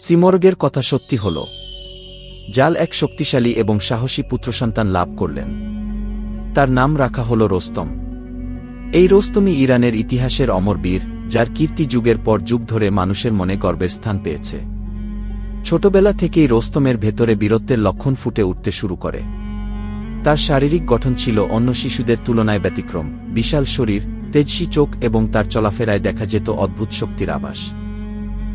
সিমর্গের কথা সত্যি হল, জাল এক শক্তিশালী এবং সাহসী পুত্রসন্তান লাভ করলেন। তার নাম রাখা হল রোস্তম। এই রোস্তমই ইরানের ইতিহাসের অমর বীর, যার কীর্তি যুগের পর যুগ ধরে মানুষের মনে গর্বের স্থান পেয়েছে। ছোটবেলা থেকেই রোস্তমের ভেতরে বীরত্বের লক্ষণ ফুটে উঠতে শুরু করে। তার শারীরিক গঠন ছিল অন্য শিশুদের তুলনায় ব্যতিক্রম, বিশাল শরীর, তেজসি চোখ এবং তার চলাফেরায় দেখা যেত অদ্ভুত শক্তির আভাস।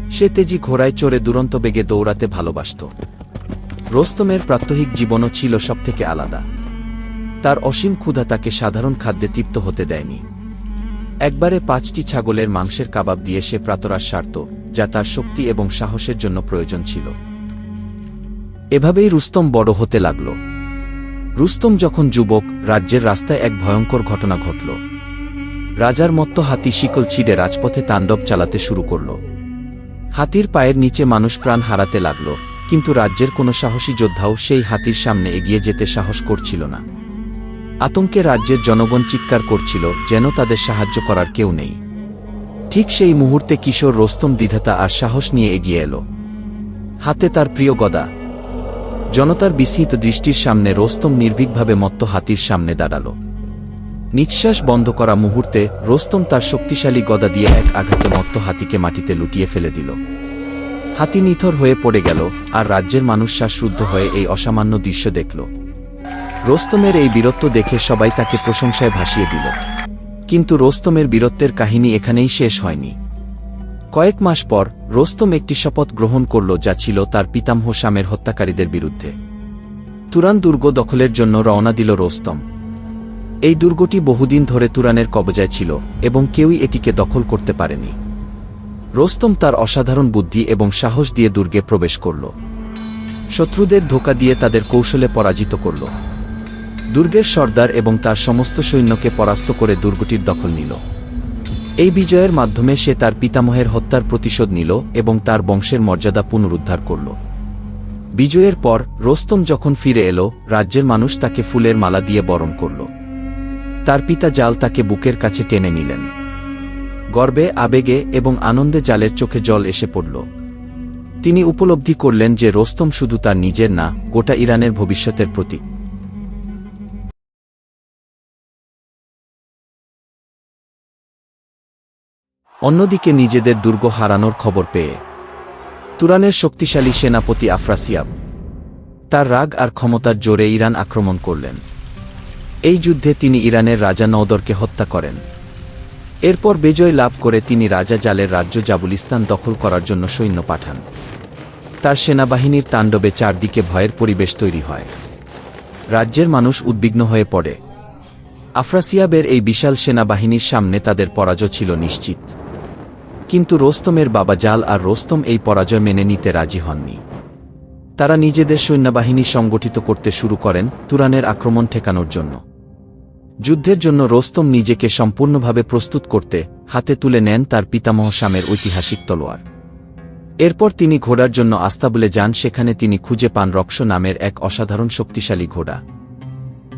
সে তেজি ঘোড়ায় চড়ে দুরন্ত বেগে দৌড়াতে ভালোবাসত। রোস্তমের প্রাত্যহিক জীবনও ছিল সবথেকে আলাদা। তার অসীম ক্ষুধা তাকে সাধারণ খাদ্যে তৃপ্ত হতে দেয়নি। একবারে পাঁচটি ছাগলের মাংসের কাবাব দিয়ে সে প্রাতরাশ সারত, যা তার শক্তি এবং সাহসের জন্য প্রয়োজন ছিল। এভাবেই রুস্তম বড় হতে লাগল। রুস্তম যখন যুবক, রাজ্যের রাস্তায় এক ভয়ঙ্কর ঘটনা ঘটল। রাজার মত্ত হাতি শিকল ছিঁড়ে রাজপথে তাণ্ডব চালাতে শুরু করল। হাতির পায়ের নিচে মানুষ প্রাণ হারাতে লাগল, কিন্তু রাজ্যের কোনো সাহসী যোদ্ধাও সেই হাতির সামনে এগিয়ে যেতে সাহস করছিল না। আতঙ্কে রাজ্যের জনগণ চিৎকার করছিল যেন তাদের সাহায্য করার কেউ নেই। ঠিক সেই মুহূর্তে কিশোর রোস্তম দ্বিধাতা আর সাহস নিয়ে এগিয়ে এলো। হাতে তার প্রিয় গদা। জনতার বিস্মিত দৃষ্টির সামনে রোস্তম নির্ভীকভাবে মত্ত হাতির সামনে দাঁড়াল। নিঃশ্বাস বন্ধ করা মুহূর্তে রোস্তম তার শক্তিশালী গদা দিয়ে এক আঘাতে মত্ত হাতিকে মাটিতে লুটিয়ে ফেলে দিল। হাতি নিথর হয়ে পড়ে গেল আর রাজ্যের মানুষ শ্বাসরুদ্ধ হয়ে এই অসামান্য দৃশ্য দেখল। রোস্তমের এই বীরত্ব দেখে সবাই তাকে প্রশংসায় ভাসিয়ে দিল। কিন্তু রোস্তমের বীরত্বের কাহিনী এখানেই শেষ হয়নি। কয়েক মাস পর রোস্তম একটি শপথ গ্রহণ করল যা ছিল তার পিতামহ শামের হত্যাকারীদের বিরুদ্ধে। তুরান দুর্গ দখলের জন্য রওনা দিল রোস্তম। এই দুর্গটি বহুদিন ধরে তুরানের কবজায় ছিল এবং কেউই এটিকে দখল করতে পারেনি। রোস্তম তার অসাধারণ বুদ্ধি এবং সাহস দিয়ে দুর্গে প্রবেশ করল। শত্রুদের ধোকা দিয়ে তাদের কৌশলে পরাজিত করল। দুর্গের সর্দার এবং তার সমস্ত সৈন্যকে পরাস্ত করে দুর্গটির দখল নিল। এই বিজয়ের মাধ্যমে সে তার পিতামহের হত্যার প্রতিশোধ নিল এবং তার বংশের মর্যাদা পুনরুদ্ধার করল। বিজয়ের পর রোস্তম যখন ফিরে এলো, রাজ্যের মানুষ তাকে ফুলের মালা দিয়ে বরণ করল। তার পিতা জাল তাকে বুকের কাছে টেনে নিলেন। গর্বে, আবেগে এবং আনন্দে জালের চোখে জল এসে পড়ল। তিনি উপলব্ধি করলেন যে রোস্তম শুধু তার নিজের না, গোটা ইরানের ভবিষ্যতের প্রতীক। অন্যদিকে নিজেদের দুর্গ হারানোর খবর পেয়ে তুরানের শক্তিশালী সেনাপতি আফরাসিয়াব তার রাগ আর ক্ষমতার জোরে ইরান আক্রমণ করলেন। এই যুদ্ধে তিনি ইরানের রাজা নওদরকে হত্যা করেন। এরপর বিজয় লাভ করে তিনি রাজা জালের রাজ্য জাবুলিস্তান দখল করার জন্য সৈন্য পাঠান। তার সেনাবাহিনীর তাণ্ডবে চারদিকে ভয়ের পরিবেশ তৈরি হয়। রাজ্যের মানুষ উদ্বিগ্ন হয়ে পড়ে। আফরাসিয়াবের এই বিশাল সেনাবাহিনীর সামনে তাদের পরাজয় ছিল নিশ্চিত। কিন্তু রোস্তমের বাবা জাল আর রোস্তম এই পরাজয় মেনে নিতে রাজি হননি। তারা নিজেদের সৈন্যবাহিনী সংগঠিত করতে শুরু করেন তুরানের আক্রমণ ঠেকানোর জন্য। যুদ্ধের জন্য রোস্তম নিজেকে সম্পূর্ণভাবে প্রস্তুত করতে হাতে তুলে নেন তার পিতামহ শামের ঐতিহাসিক তলোয়ার। এরপর তিনি ঘোড়ার জন্য আস্তাবলে যান, সেখানে তিনি খুঁজে পান রক্স নামের এক অসাধারণ শক্তিশালী ঘোড়া।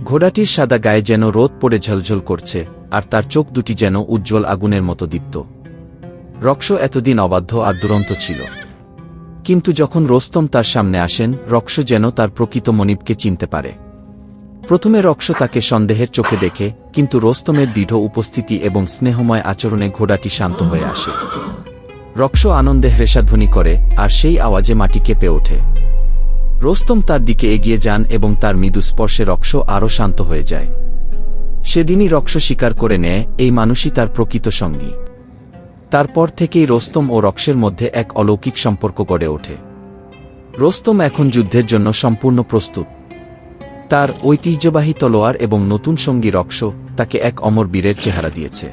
ঘোড়াটির সাদা গায়ে যেন রোদ পড়ে ঝলঝল করছে, আর তার চোখ দুটি যেন উজ্জ্বল আগুনের মতো দীপ্ত। রক্স এতদিন অবাধ্য আর দুরন্ত ছিল। কিন্তু যখন রোস্তম তার সামনে আসেন, রক্স যেন তার প্রকৃত মনিবকে চিনতে পারে। প্রথমে রক্স তাকে সন্দেহের চোখে দেখে, কিন্তু রোস্তমের দৃঢ় উপস্থিতি এবং স্নেহময় আচরণে ঘোড়াটি শান্ত হয়ে আসে। রক্স আনন্দে হ্রেষাধ্বনি করে, আর সেই আওয়াজে মাটি কেঁপে ওঠে। রোস্তম তার দিকে এগিয়ে যান এবং তার মৃদু স্পর্শে রক্স আরও শান্ত হয়ে যায়। সেদিনই রক্স স্বীকার করে নেয়, এই মানুষই তার প্রকৃত সঙ্গী। তারপর থেকেই রোস্তম ও রক্সের মধ্যে এক অলৌকিক সম্পর্ক গড়ে ওঠে। রোস্তম এখন যুদ্ধের জন্য সম্পূর্ণ প্রস্তুত। তার ঐতিহ্যবাহী তলোয়ার এবং নতুন সঙ্গী রক্স তাকে এক অমর বীরের চেহারা দিয়েছে।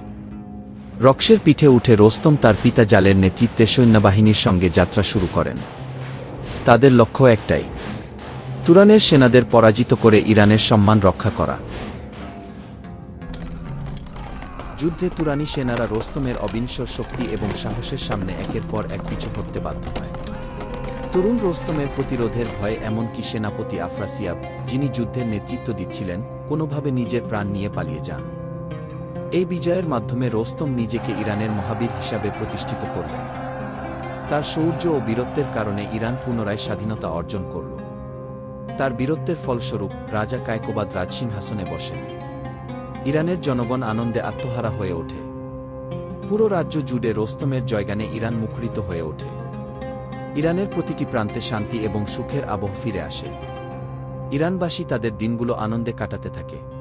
রক্সের পিঠে উঠে রোস্তম তার পিতা জালের নেতৃত্বে সৈন্যবাহিনীর সঙ্গে যাত্রা শুরু করেন। তাদের লক্ষ্য একটাই, তুরানের সেনাদের পরাজিত করে ইরানের সম্মান রক্ষা করা। যুদ্ধে তুরানি সেনারা রোস্তমের অবিনশ্বর শক্তি এবং সাহসের সামনে একের পর এক পিছু করতে বাধ্য হয়। তরুণ রোস্তমের প্রতিরোধের ভয়ে এমনকি সেনাপতি আফরাসিয়াব, যিনি যুদ্ধের নেতৃত্ব দিচ্ছিলেন, কোনোভাবে নিজের প্রাণ নিয়ে পালিয়ে যান? এই বিজয়ের মাধ্যমে রোস্তম নিজেকে ইরানের মহাবীর হিসাবে প্রতিষ্ঠিত করলেন। তার শৌর্য ও বীরত্বের কারণে ইরান পুনরায় স্বাধীনতা অর্জন করল। তার বীরত্বের ফলস্বরূপ রাজা কায়কোবাদ রাজসিংহাসনে বসেন। ইরানের জনগণ আনন্দে আত্মহারা হয়ে ওঠে। পুরো রাজ্য জুড়ে রোস্তমের জয়গানে ইরান মুখরিত হয়ে ওঠে। ইরানের প্রতিটি প্রান্তে শান্তি এবং সুখের আবহ ফিরে আসে। ইরানবাসী তাদের দিনগুলো আনন্দে কাটাতে থাকে।